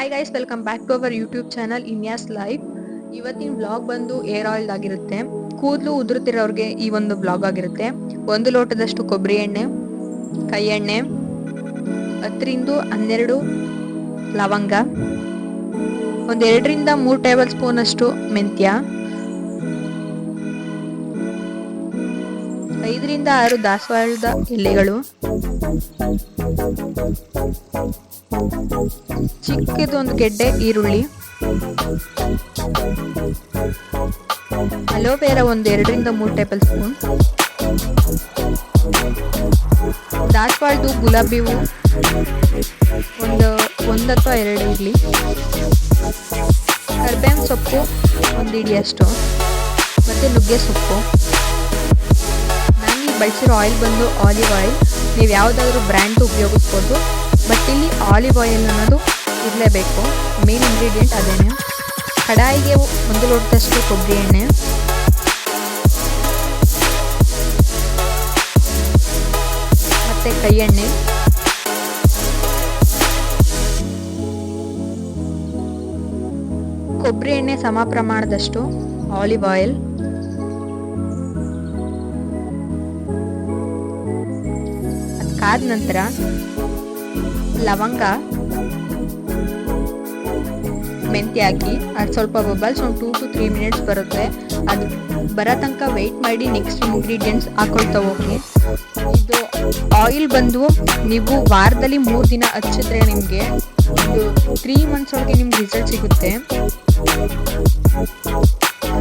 Hi guys welcome back to our YouTube channel ಇನ್ಯಾಸ್ life ಇವತ್ತಿನ blog ಬಂದು hair oil ಆಗಿರುತ್ತೆ. ಕೂದಲು ಉದುರುತ್ತಿರೋರಿಗೆ ಈ ಒಂದು ಬ್ಲಾಗ್ ಆಗಿರುತ್ತೆ. ಒಂದು ಲೋಟದಷ್ಟು ಕೊಬ್ಬರಿ ಎಣ್ಣೆ, ಕೈ ಎಣ್ಣೆ, ಹತ್ತರಿಂದ ಹನ್ನೆರಡು ಲವಂಗ ಒಂದೆರಡರಿಂದ ಮೂರು ಟೇಬಲ್ ಸ್ಪೂನ್ ಅಷ್ಟು ಮೆಂತ್ಯ, ಐದರಿಂದ ಆರು ದಾಸವಾಳದ ಎಲೆಗಳು ಚಿಕ್ಕದು ಒಂದು ಗೆಡ್ಡೆ ಈರುಳ್ಳಿ. ಅಲೋವೆರಾ ಒಂದು ಎರಡರಿಂದ ಮೂರು ಟೇಬಲ್ ಸ್ಪೂನ್. ದಾಸವಾಳದು ಗುಲಾಬಿ ಹೂವು ಒಂದು ಒಂದು ಅಥವಾ ಎರಡು ಇರಲಿ. ಕರ್ಬೇವಿನ ಸೊಪ್ಪು ಒಂದು ಇಡಿಯಷ್ಟು. ಮತ್ತು ನುಗ್ಗೆ ಸೊಪ್ಪು. ನಾನು ಬಳಸಿರೋ ಆಯಿಲ್ ಬಂದು ಆಲಿವ್ ಆಯಿಲ್ ನೀವು ಯಾವುದಾದ್ರೂ ಬ್ರ್ಯಾಂಡ್ ಉಪಯೋಗಿಸ್ಬೋದು. ಬಟ್ ಇಲ್ಲಿ ಆಲಿವ್ ಆಯಿಲ್ ಅನ್ನೋದು ಇರಲೇಬೇಕು. ಮೇನ್ ಇಂಗ್ರೀಡಿಯೆಂಟ್ ಅದೇನೆ. ಕಡಾಯಿಗೆ ಒಂದು ಲೋಟದಷ್ಟು ಕೊಬ್ಬರಿ ಎಣ್ಣೆ. ಮತ್ತು ಕೈ ಎಣ್ಣೆ. ಕೊಬ್ಬರಿ ಎಣ್ಣೆ ಸಮ ಪ್ರಮಾಣದಷ್ಟು ಆಲಿವ್ ಆಯಿಲ್ ಕಾದ ನಂತರ ಲವಂಗ, ಮೆಂತ್ಯ ಹಾಕಿ, ಅದು ಸ್ವಲ್ಪ ಬಬಲ್ಸ್ ಒಂದು ಟೂ ಟು ತ್ರೀ ಮಿನಿಟ್ಸ್ ಬರುತ್ತೆ. ಅದು ಬರೋ ತನಕ ವೆಯ್ಟ್ ಮಾಡಿ ನೆಕ್ಸ್ಟ್ ಇಂಗ್ರೀಡಿಯೆಂಟ್ಸ್ ಹಾಕೊಳ್ತಾ ಹೋಗಿ. ಇದು ಆಯಿಲ್ ಬಂದು ನೀವು ವಾರದಲ್ಲಿ ಮೂರು ದಿನ ಹಚ್ಚಿದ್ರೆ ನಿಮಗೆ ಇದು ತ್ರೀ ಮಂತ್ಸ್ ಒಳಗೆ ನಿಮ್ಗೆ ರಿಸಲ್ಟ್ ಸಿಗುತ್ತೆ.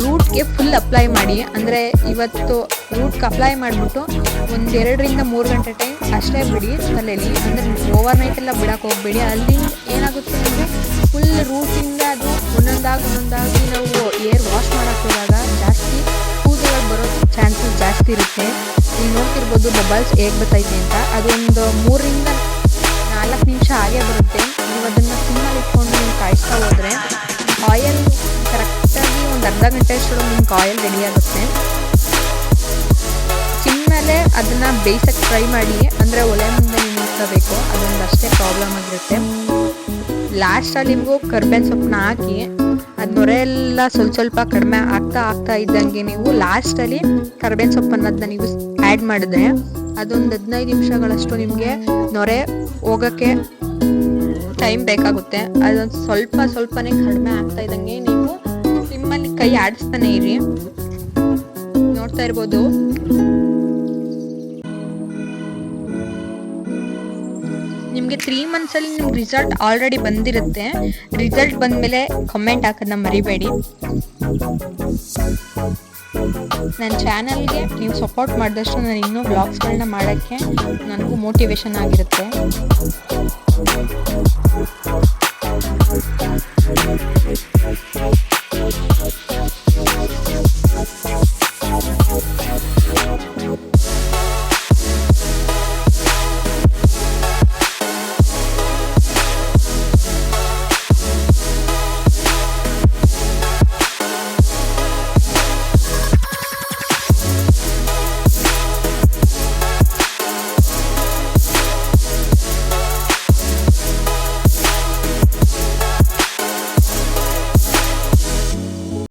ರೂಟ್ಗೆ ಫುಲ್ ಅಪ್ಲೈ ಮಾಡಿ, ಅಂದರೆ ಇವತ್ತು ರೂಟ್ಗೆ ಅಪ್ಲೈ ಮಾಡಿಬಿಟ್ಟು ಒಂದು ಎರಡರಿಂದ ಮೂರು ಗಂಟೆ ಟೈಮ್ ಅಷ್ಟೇ ಬಿಡಿ ತಲೆಯಲ್ಲಿ ಅಂದರೆ ಓವರ್ ನೈಟ್ ಎಲ್ಲ ಬಿಡಕ್ಕೆ ಹೋಗಬೇಡಿ. ಅಲ್ಲಿ ಏನಾಗುತ್ತೆ ಅಂದರೆ ಫುಲ್ ರೂಟಿಂದ ಅದು ಒಂದೊಂದಾಗಿ ಒಂದೊಂದಾಗಿ ನಾವು ಏರ್ ವಾಶ್ ಮಾಡೋಕ್ಕೆ ಹೋದಾಗ ಜಾಸ್ತಿ ಕೂದಲು ಬರೋ ಚಾನ್ಸಸ್ ಜಾಸ್ತಿ ಇರುತ್ತೆ. ನೀವು ನೋಡ್ತಿರ್ಬೋದು ಬಬಲ್ಸ್ ಹೇಗೆ ಬರ್ತೈತೆ ಅಂತ. ಅದೊಂದು ಮೂರರಿಂದ ನಾಲ್ಕು ನಿಮಿಷ ಹಾಗೆ ಬರುತ್ತೆ. ನೀವು ಅದನ್ನು ಸುಮ್ಮನೆ ಇಟ್ಕೊಂಡು ನೀವು ಕಾಯಿಸ್ತಾ ಅರ್ಧ ಗಂಟೆ ಅಷ್ಟೊಳಗೆ ನಿಮ್ಗೆ ಆಯಿಲ್ ರೆಡಿ ಆಗುತ್ತೆ. ಮೇಲೆ ಅದನ್ನು ಬೇಯಿಸಕ್ಕೆ ಟ್ರೈ ಮಾಡಿ, ಅಂದರೆ ಒಲೆ ಮುಂದೆ ನೀವು ನಿಲ್ಕೋಬೇಕು ಅದೊಂದು ಅಷ್ಟೇ ಪ್ರಾಬ್ಲಮ್ ಆಗಿರುತ್ತೆ. ಲಾಸ್ಟಲ್ಲಿ ನಿಮಗೂ ಕರ್ಬೇವಿನ ಸೊಪ್ಪನ್ನ ಹಾಕಿ, ಅದು ನೊರೆ ಎಲ್ಲ ಸ್ವಲ್ಪ ಸ್ವಲ್ಪ ಕಡಿಮೆ ಆಗ್ತಾ ಆಗ್ತಾ ಇದ್ದಂಗೆ ನೀವು ಲಾಸ್ಟಲ್ಲಿ ಕರ್ಬೇವಿನ ಸೊಪ್ಪನ್ನು ಅದನ್ನ ನೀವು ಆ್ಯಡ್ ಮಾಡಿದ್ರೆ, ಅದೊಂದು ಹದಿನೈದು ನಿಮಿಷಗಳಷ್ಟು ನಿಮಗೆ ನೊರೆ ಹೋಗೋಕ್ಕೆ ಟೈಮ್ ಬೇಕಾಗುತ್ತೆ. ಅದೊಂದು ಸ್ವಲ್ಪ ಸ್ವಲ್ಪನೇ ಕಡಿಮೆ ಆಗ್ತಾ ಇದ್ದಂಗೆ ನೀವು ಕೈ ಆಡಿಸ್ತಾನೆ ಇರಿ. ನೋಡ್ತಾ ಇರ್ಬೋದು. ನಿಮಗೆ ತ್ರೀ ಮಂತ್ಸಲ್ಲಿ ನಿಮ್ಗೆ ರಿಸಲ್ಟ್ ಆಲ್ರೆಡಿ ಬಂದಿರುತ್ತೆ. ರಿಸಲ್ಟ್ ಬಂದಮೇಲೆ ಕಮೆಂಟ್ ಹಾಕೋದನ್ನ ಮರಿಬೇಡಿ. ನನ್ನ ಚಾನಲ್ಗೆ ನೀವು ಸಪೋರ್ಟ್ ಮಾಡಿದಷ್ಟು ನಾನು ಇನ್ನೂ ಬ್ಲಾಗ್ಸ್ಗಳನ್ನ ಮಾಡೋಕ್ಕೆ ನನಗೂ ಮೋಟಿವೇಶನ್ ಆಗಿರುತ್ತೆ.